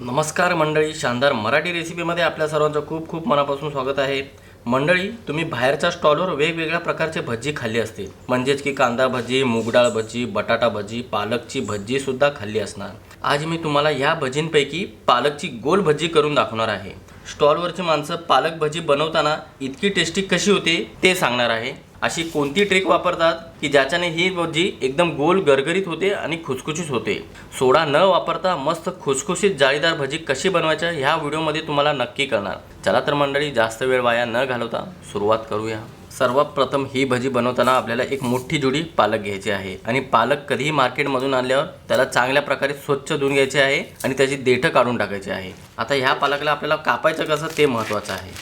नमस्कार मंडळी शानदार मराठी रेसिपीमध्ये आपल्या सर्वांचं खूप खूप मनापासून स्वागत आहे. मंडळी तुम्ही बाहेरच्या स्टॉलवर वेगवेगळ्या प्रकारचे भजी खाल्ली असतील. म्हणजेच की कांदा भजी मूगडाळ भजी बटाटा भजी पालकची भजीसुद्धा खाल्ली असणार. आज मी तुम्हाला या भजींपैकी पालकची गोल भजी करून दाखवणार आहे. स्टॉलवरची माणसं पालक भजी बनवताना इतकी टेस्टी कशी होते ते सांगणार आहे. अशी कोणती ट्रिक वापरतात की ज्याच्याने ही भजी एकदम गोल गरगरीत होते आणि खुसखुशीत होते? सोडा न वापरता मस्त खुसखुशीत जाळीदार भजी कशी बनवायच्या ह्या व्हिडिओमध्ये तुम्हाला नक्की कळणार. चला तर मंडळी जास्त वेळ वाया न घालवता सुरुवात करूया. सर्वात प्रथम ही भजी बनवताना आपल्याला एक मोठी जुडी पालक घ्यायची आहे. आणि पालक कधीही मार्केटमधून आणल्यावर त्याला चांगल्या प्रकारे स्वच्छ धुवून घ्यायचे आहे आणि त्याची देठं काढून टाकायची आहे. आता ह्या पालकला आपल्याला कापायचं कसं ते महत्त्वाचं आहे.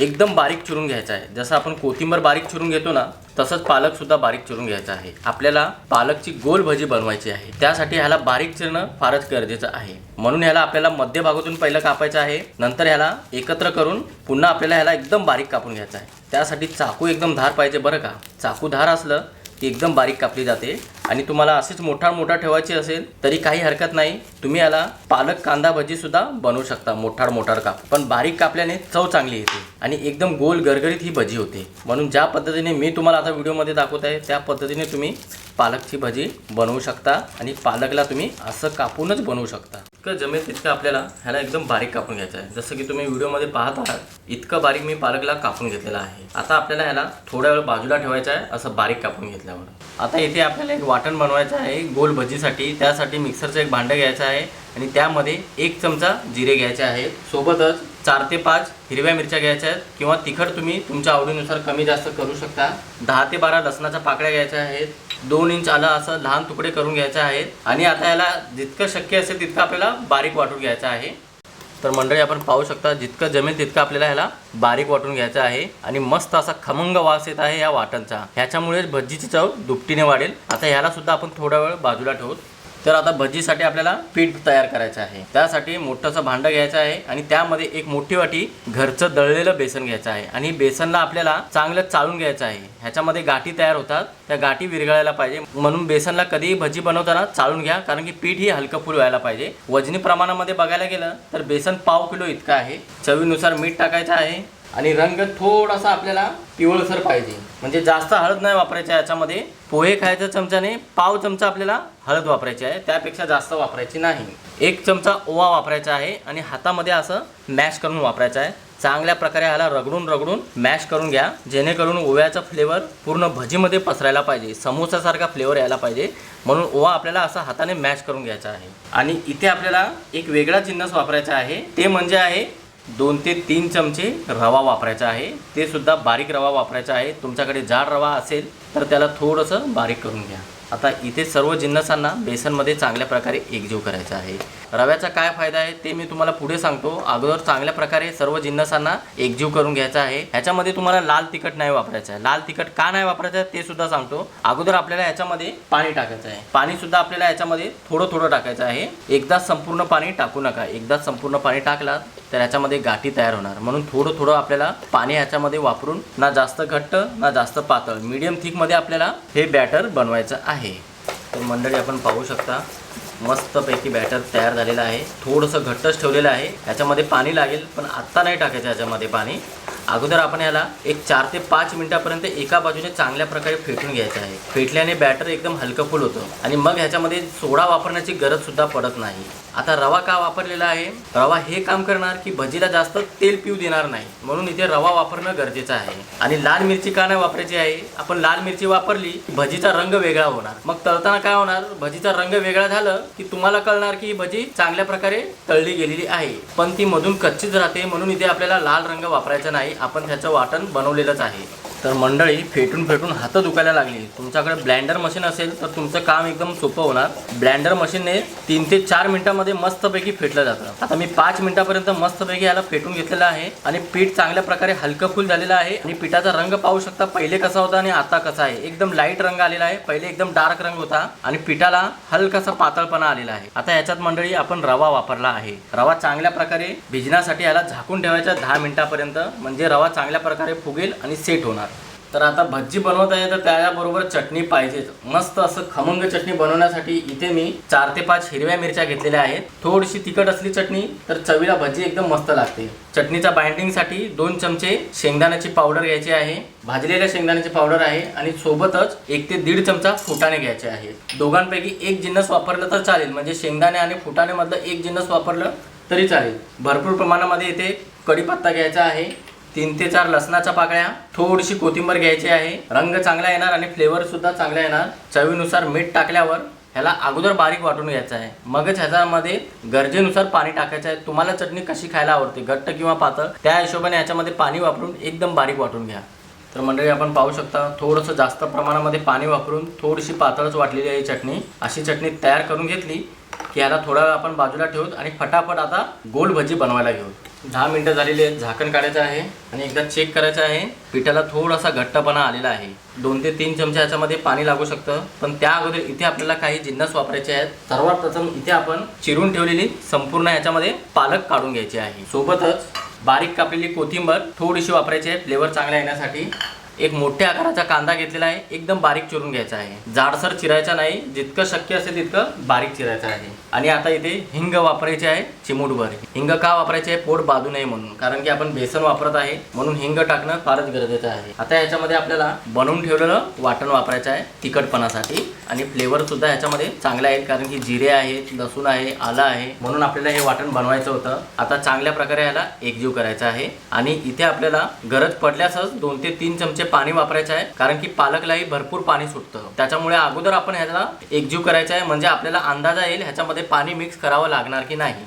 एकदम बारीक चिरून घ्यायचा आहे. जसं आपण कोथिंबर बारीक चिरून घेतो ना तसंच पालक सुद्धा बारीक चिरून घ्यायचा आहे. आपल्याला पालकची गोल भजी बनवायची आहे. त्यासाठी ह्याला बारीक चिरणं फारच गरजेचं आहे. म्हणून ह्याला आपल्याला मध्यभागातून पहिलं कापायचं आहे. नंतर ह्याला एकत्र करून पुन्हा आपल्याला ह्याला एकदम बारीक कापून घ्यायचं आहे. त्यासाठी चाकू एकदम धार पाहिजे बरं का? चाकू धार असलं ती एकदम बारीक कापली जाते. आणि तुम्हाला असेच मोठा मोठा ठेवायची असेल तरी काही हरकत नाही. तुम्ही याला पालक कांदा भजी सुद्धा बनवू शकता मोठार मोठार काप. पण बारीक कापल्याने चव चांगली येते आणि एकदम गोल गरगरीत ही भजी होते. म्हणून ज्या पद्धतीने मी तुम्हाला आता व्हिडिओमध्ये दाखवत आहे त्या पद्धतीने तुम्ही पालकची भजी बनवू शकता आणि पालकला तुम्ही असं कापूनच बनवू शकता. इतकं जमेल तितकं आपल्याला ह्याला एकदम बारीक कापून घ्यायचं आहे. जसं की तुम्ही व्हिडिओमध्ये पाहत आहात इतकं बारीक मी पालकला कापून घेतलेला आहे. आता आपल्याला ह्याला थोड्या वेळ बाजूला ठेवायचं आहे असं बारीक कापून घेतल्यावर. आता इथे आपल्याला एक वाटण बनवायचं आहे गोल भजीसाठी. त्यासाठी मिक्सरचं एक भांडं घ्यायचं आहे आणि त्यामध्ये एक चमचा जिरे घ्यायचे आहेत. सोबतच चार ते पाच हिरव्या मिरच्या घ्यायच्या आहेत किंवा तिखट तुम्ही तुमच्या आवडीनुसार कमी जास्त करू शकता. दहा ते बारा लसणाच्या पाकळ्या घ्यायच्या आहेत. दोन इंच आलं असं लहान तुकडे करून घ्यायचे आहेत आणि आता याला जितकं शक्य असेल तितकं आपल्याला बारीक वाटून घ्यायचं आहे. तर मंडळी आपण पाहू शकता जितकं जमेल तितकं आपल्याला ह्याला बारीक वाटून घ्यायचं आहे. आणि मस्त असा खमंग वास येत आहे या वाटणचा ह्याच्यामुळे भजीची चव दुपटीने वाढेल. आता ह्याला सुद्धा आपण थोडा वेळ बाजूला ठेवू तर आता भजीसाठी आपल्याला पीठ तयार करायचं आहे. त्यासाठी मोठंसं भांडं घ्यायचं आहे आणि त्यामध्ये एक मोठी वाटी घरचं दळलेलं बेसन घ्यायचं आहे. आणि बेसनला आपल्याला चांगलं चाळून घ्यायचं आहे. ह्याच्यामध्ये गाठी तयार होतात. त्या गाठी विरघळायला पाहिजे. म्हणून बेसनला कधीही भजी बनवताना चाळून घ्या कारण की पीठ ही हलकं फुल व्हायला पाहिजे. वजनी प्रमाणामध्ये बघायला गेलं तर बेसन पाव किलो इतकं आहे. चवीनुसार मीठ टाकायचं आहे. आणि रंग थोडासा आपल्याला पिवळसर पाहिजे. म्हणजे जास्त हळद नाही वापरायची आहे याच्यामध्ये. पोहे खायच्या चमच्याने पाव चमचा आपल्याला हळद वापरायची आहे. त्यापेक्षा जास्त वापरायची नाही. एक चमचा ओवा वापरायचा आहे आणि हातामध्ये असं मॅश करून वापरायचं आहे. चांगल्या प्रकारे ह्याला रगडून रगडून मॅश करून घ्या. जेणेकरून ओव्याचा फ्लेवर पूर्ण भजीमध्ये पसरायला पाहिजे. समोसासारखा फ्लेवर यायला पाहिजे. म्हणून ओवा आपल्याला असा हाताने मॅश करून घ्यायचा आहे. आणि इथे आपल्याला एक वेगळा जिन्नस वापरायचा आहे. ते म्हणजे आहे दोन ते तीन चमचे रवा वापरायचा आहे. ते सुद्धा बारीक रवा वापरायचा आहे. तुमच्याकडे जाड रवा असेल तर त्याला थोडंसं बारीक करून घ्या. आता इथे सर्व जिन्नसांना बेसनमध्ये चांगल्या प्रकारे एकजीव करायचा आहे. रव्याचा काय फायदा आहे ते मी तुम्हाला पुढे सांगतो. अगोदर चांगल्या प्रकारे सर्व जिन्नसांना एकजीव करून घ्यायचा आहे. ह्याच्यामध्ये तुम्हाला लाल तिखट नाही वापरायचं आहे. लाल तिखट का नाही वापरायचं आहे ते सुद्धा सांगतो. अगोदर आपल्याला ह्याच्यामध्ये पाणी टाकायचं आहे. पाणी सुद्धा आपल्याला ह्याच्यामध्ये थोडं थोडं टाकायचं आहे. एकदा संपूर्ण पाणी टाकू नका. एकदाच संपूर्ण पाणी टाकला तर ह्याच्यामध्ये गाठी तयार होणार. म्हणून थोडं थोडं आपल्याला पाणी ह्याच्यामध्ये वापरून ना जास्त घट्ट ना जास्त पातळ मीडियम थिकमध्ये आपल्याला हे बॅटर बनवायचं आहे. तर मंडळी आपण पाहू शकता मस्तपैकी बॅटर तयार झालेलं आहे. थोडंसं घट्टच ठेवलेलं आहे. याच्यामध्ये पाणी लागेल पण आत्ता नाही टाकायचं याच्यामध्ये पाणी. अगोदर आपण याला एक चार ते पाच मिनिटापर्यंत एका बाजूने चांगल्या प्रकारे फेटून घ्यायचं आहे. फेटल्याने बॅटर एकदम हलकं फुल होतं आणि मग ह्याच्यामध्ये सोडा वापरण्याची गरज सुद्धा पडत नाही. आता रवा का वापरलेला आहे? रवा हे काम करणार की भजीला जास्त तेल पिऊ देणार नाही. म्हणून इथे रवा वापरणं गरजेचं आहे. आणि लाल मिरची का नाही वापरायची आहे? आपण लाल मिरची वापरली की भजीचा रंग वेगळा होणार. मग तळताना काय होणार? भजीचा रंग वेगळा झालं की तुम्हाला कळणार की ही भजी चांगल्या प्रकारे तळली गेलेली आहे. पण ती मधून कच्चीच राहते म्हणून इथे आपल्याला लाल रंग वापरायचा नाही. आपण त्याचं वाटण बनवलेलंच आहे. तर मंडळी फेटून फेटून हातं दुखायला लागली. तुमच्याकडे ब्लँडर मशीन असेल तर तुमचं काम एकदम सोपं होणार. ब्लँडर मशीनने तीन ते चार मिनिटामध्ये मस्तपैकी फेटलं जातं. आता मी पाच मिनिटापर्यंत मस्तपैकी याला फेटून घेतलेलं आहे आणि पीठ चांगल्या प्रकारे हलकं फुल झालेलं आहे आणि पिठाचा रंग पाहू शकता पहिले कसा होता आणि आता कसा आहे. एकदम लाइट रंग आलेला आहे. पहिले एकदम डार्क रंग होता आणि पिठाला हलकासा पातळपणा आलेला आहे. आता याच्यात मंडळी आपण रवा वापरला आहे. रवा चांगल्या प्रकारे भिजण्यासाठी याला झाकून ठेवायचा दहा मिनिटापर्यंत. म्हणजे रवा चांगल्या प्रकारे फुगेल आणि सेट होणार. तर आता भज्जी बनवत आहे तर त्याबरोबर चटणी पाहिजेच. मस्त असं खमंग चटणी बनवण्यासाठी इथे मी चार ते पाच हिरव्या मिरच्या घेतलेल्या आहेत. थोडीशी तिखट असली चटणी तर चवीला भज्जी एकदम मस्त लागते. चटणीच्या बाइंडिंगसाठी दोन चमचे शेंगदाण्याची पावडर घ्यायची आहे. भाजलेल्या शेंगदाण्याची पावडर आहे आणि सोबतच एक ते दीड चमचा फुटाणे घ्यायचे आहे दोघांपैकी एक जिन्नस वापरलं तर चालेल. म्हणजे शेंगदाणे आणि फुटाण्यामधलं एक जिन्नस वापरलं तरी चालेल. भरपूर प्रमाणामध्ये इथे कढीपत्ता घ्यायचा आहे. तीन ते चार लसणाच्या पाकळ्या थोडीशी कोथिंबर घ्यायची आहे. रंग चांगला येणार आणि फ्लेवर सुद्धा चांगला येणार. चवीनुसार मीठ टाकल्यावर ह्याला अगोदर बारीक वाटून घ्यायचं आहे. मगच ह्याच्यामध्ये गरजेनुसार पाणी टाकायचं आहे. तुम्हाला चटणी कशी खायला आवडते घट्ट किंवा पातळ त्या हिशोबाने ह्याच्यामध्ये पाणी वापरून एकदम बारीक वाटून घ्या. तर मंडळी आपण पाहू शकता थोडंसं जास्त प्रमाणामध्ये पाणी वापरून थोडीशी पातळच वाटलेली आहे चटणी. अशी चटणी तयार करून घेतली की याला थोडा वेळ आपण बाजूला ठेवूत आणि फटाफट आता गोल भजी बनवायला घेऊ दहा मिनटं झालेली आहेत झाकण काढायचं आहे आणि एकदा चेक करायचं आहे. पिठाला थोडासा घट्टपणा आलेला आहे. दोन ते तीन चमचे ह्याच्यामध्ये पाणी लागू शकतं. पण त्या अगोदर इथे आपल्याला काही जिन्नस वापरायचे आहेत. सर्वात प्रथम इथे आपण चिरून ठेवलेली संपूर्ण ह्याच्यामध्ये पालक काढून घ्यायची आहे. सोबतच बारीक कापलेली कोथिंबर थोडीशी वापरायची आहे फ्लेवर चांगला येण्यासाठी. एक मोठ्या आकाराचा कांदा घेतलेला आहे एकदम बारीक चिरून घ्यायचा आहे. जाडसर चिरायचा नाही जितकं शक्य असेल तितकं बारीक चिरायचं आहे. आणि आता इथे हिंग वापरायचे आहे चिमूटभर. हिंग का वापरायचे आहे पोट बाधू नये म्हणून कारण की आपण बेसन वापरत आहे म्हणून हिंग टाकणं फारच गरजेचं आहे. आता याच्यामध्ये आपल्याला बनवून ठेवलेलं वाटण वापरायचं आहे तिखटपणासाठी. आणि फ्लेवर सुद्धा ह्याच्यामध्ये चांगला आहे कारण की जिरे आहेत लसूण आहे आलं आहे म्हणून आपल्याला हे वाटण बनवायचं होतं. आता चांगल्या प्रकारे याला एकजीव करायचं आहे. आणि इथे आपल्याला गरज पडल्यासच दोन ते तीन चमचे पाणी वापरायचं आहे कारण की पालकलाही भरपूर पाणी सुटतं. त्याच्यामुळे अगोदर आपण ह्याला एकजीव करायचं आहे म्हणजे आपल्याला अंदाजा येईल ह्याच्यामध्ये पाणी मिक्स करावं लागणार की नाही.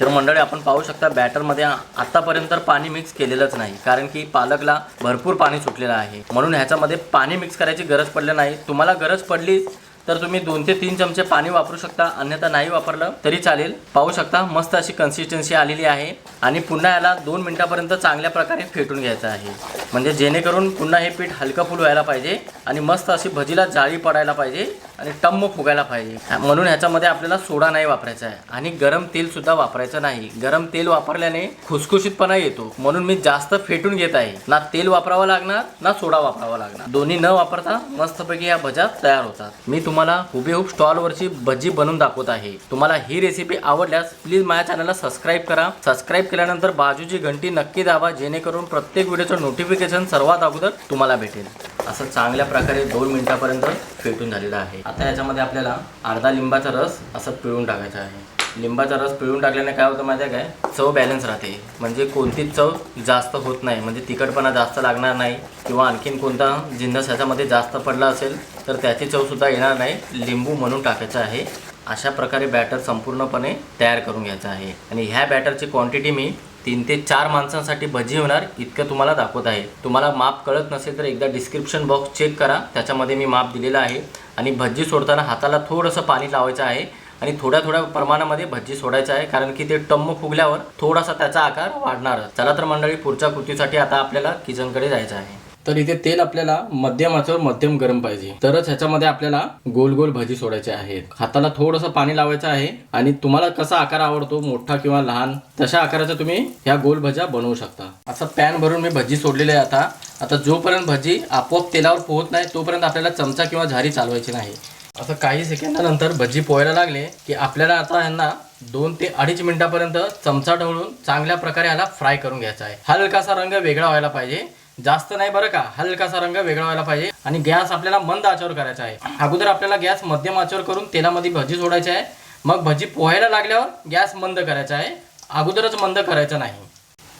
तर मंडळी आपण पाहू शकता बॅटरमध्ये आत्तापर्यंत पाणी मिक्स केलेलंच नाही. कारण की पालकला भरपूर पाणी सुटलेलं आहे. म्हणून ह्याच्यामध्ये पाणी मिक्स करायची गरज पडली नाही. तुम्हाला गरज पडली तर तुम्ही दोन ते तीन चमचे पाणी वापरू शकता. अन्यथा नाही वापरलं तरी चालेल. पाहू शकता मस्त अशी कन्सिस्टन्सी आलेली आहे. आणि पुन्हा याला दोन मिनिटापर्यंत चांगल्या प्रकारे फेटून घ्यायचं आहे. म्हणजे जेणेकरून पुन्हा हे पीठ हलकं फुल व्हायला पाहिजे. आणि मस्त अशी भजीला जाळी पडायला पाहिजे. आणि टम्म फुगायला पाहिजे. म्हणून ह्याच्यामध्ये आपल्याला सोडा नाही वापरायचा आहे. आणि गरम तेल सुद्धा वापरायचं नाही. गरम तेल वापरल्याने खुसखुशीतपणा येतो. म्हणून मी जास्त फेटून घेत आहे. ना तेल वापरावं लागणार ना सोडा वापरावा लागणार. दोन्ही न वापरता मस्तपैकी या भज्या तयार होतात. मी तुम्हाला हुबेहूब स्टॉलवरची भजी बनवून दाखवत आहे. तुम्हाला ही रेसिपी आवडल्यास प्लीज माझ्या चॅनलला सबस्क्राईब करा. सबस्क्राईब केल्यानंतर बाजूची घंटी नक्की दाबा जेणेकरून प्रत्येक व्हिडिओचं नोटिफिकेशन सर्वात अगोदर तुम्हाला भेटेल. असं चांगल्या प्रकारे दोन मिनटापर्यंत फेटून झालेलं आहे. आता याच्यामध्ये आपल्याला अर्धा लिंबाचा रस असं पिळून टाकायचा आहे. लिंबाचा रस पिळून टाकल्याने काय होतं माहिती आहे काय? चव बॅलन्स राहते. म्हणजे कोणतीच चव जास्त होत नाही. म्हणजे तिखटपणा जास्त लागणार नाही. किंवा आणखीन कोणता जिन्नस ह्याच्यामध्ये जास्त पडला असेल तर त्याची चवसुद्धा येणार नाही. लिंबू म्हणून टाकायचं आहे. अशा प्रकारे बॅटर संपूर्णपणे तयार करून घ्यायचं आहे. आणि ह्या बॅटरची क्वांटिटी मी तीन ते चार माणसांसाठी भजी होणार इतकं तुम्हाला दाखवत आहे. तुम्हाला माप कळत नसेल तर एकदा डिस्क्रिप्शन बॉक्स चेक करा. त्याच्यामध्ये मी माप दिलेलं आहे. आणि भजी सोडताना हाताला थोडंसं पाणी लावायचं आहे. आणि थोड्या थोड्या प्रमाणामध्ये भजी सोडायचं आहे कारण की ते टम्म फुगल्यावर थोडासा त्याचा आकार वाढणार चला तर मंडळी पुढच्या कृतीसाठी आता आपल्याला किचनकडे जायचं आहे. तर इथे तेल आपल्याला मध्यम आचेवर मध्यम गरम पाहिजे. तरच ह्याच्यामध्ये आपल्याला गोल गोल भजी सोडायचे आहेत हाताला थोडंसं पाणी लावायचं आहे आणि तुम्हाला कसा आकार आवडतो मोठा किंवा लहान तशा आकाराचा तुम्ही ह्या गोल भज्या बनवू शकता. असं पॅन भरून मी भजी सोडलेली आहे आता. आता जोपर्यंत भजी आपोआप तेलावर पोहत नाही तोपर्यंत आपल्याला चमचा किंवा झारी चालवायची नाही. असं काही सेकंदानंतर भजी पोहायला लागले की आपल्याला आता ह्यांना दोन ते अडीच मिनिटापर्यंत चमचा ढवळून चांगल्या प्रकारे ह्याला फ्राय करून घ्यायचा आहे. हलकासा रंग वेगळा व्हायला पाहिजे. जास्त नाही बरं का. हलकासा रंग वेगळा व्हायला पाहिजे आणि गॅस आपल्याला मंद आचार करायचा आहे. अगोदर आपल्याला गॅस मध्यम आचेवर करून तेलामध्ये भजी सोडायची आहे. मग भजी पोहायला लागल्यावर गॅस मंद करायचा आहे. अगोदरच मंद करायचा नाही.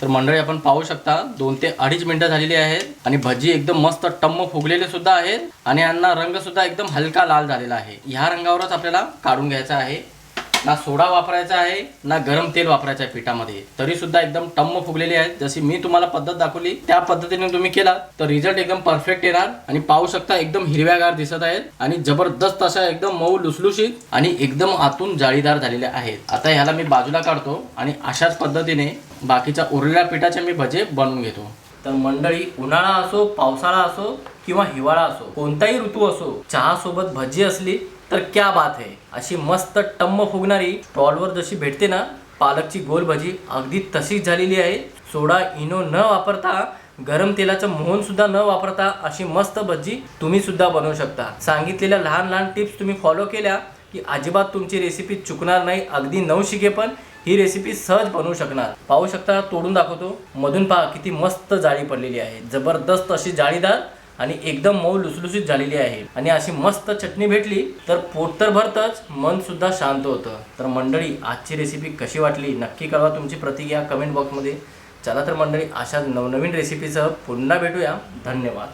तर मंडळी आपण पाहू शकता दोन ते अडीच मिनिटं झालेली आहेत आणि भजी एकदम मस्त टम्म फुगलेले सुद्धा आहेत आणि यांना रंग सुद्धा एकदम हलका लाल झालेला आहे. ह्या रंगावरच आपल्याला काढून घ्यायचा आहे. ना सोडा वापरायचा आहे ना गरम तेल वापरायचं आहे पिठामध्ये. तरी सुद्धा एकदम टम्म फुगलेली आहेत जशी मी तुम्हाला पद्धत दाखवली त्या पद्धतीने तुम्ही केला तर रिझल्ट एकदम परफेक्ट येणार आणि पाहू शकता एकदम हिरव्यागार दिसत आहेत आणि जबरदस्त अशा एकदम मऊ लुसलुशीत आणि एकदम आतून जाळीदार झालेल्या आहेत. आता ह्याला मी बाजूला काढतो आणि अशाच पद्धतीने बाकीच्या उरलेल्या पिठाचे मी भजे बनवून घेतो. तर मंडळी उन्हाळा असो पावसाळा असो किंवा हिवाळा असो कोणताही ऋतू असो चहा सोबत भजी असली तर क्या बात आहे अशी मस्त टम्म फुगणारी स्टॉलवर जशी भेटते ना पालकची गोल भजी अगदी तशीच झालेली आहे. सोडा इनो न वापरता गरम तेलाचं मोहन सुद्धा न वापरता अशी मस्त भजी तुम्ही सुद्धा बनवू शकता. सांगितलेल्या लहान लहान टिप्स तुम्ही फॉलो केल्या की अजिबात तुमची रेसिपी चुकणार नाही अगदी नऊ शिके पण ही रेसिपी सहज बनवू शकणार. पाहू शकता तोडून दाखवतो. मधून पहा किती मस्त जाळी पडलेली आहे. जबरदस्त अशी जाळीदार आणि एकदम मऊ लुसलुसीत झालेली आहे. आणि अशी मस्त चटणी भेटली तर पोट तर भरतच मन सुद्धा शांत होतं. तर मंडळी आजची रेसिपी कशी वाटली? नक्की कळवा तुमची प्रतिक्रिया कमेंट बॉक्समध्ये चला तर मंडळी अशा नवनवीन रेसिपीसह पुन्हा भेटूया. धन्यवाद.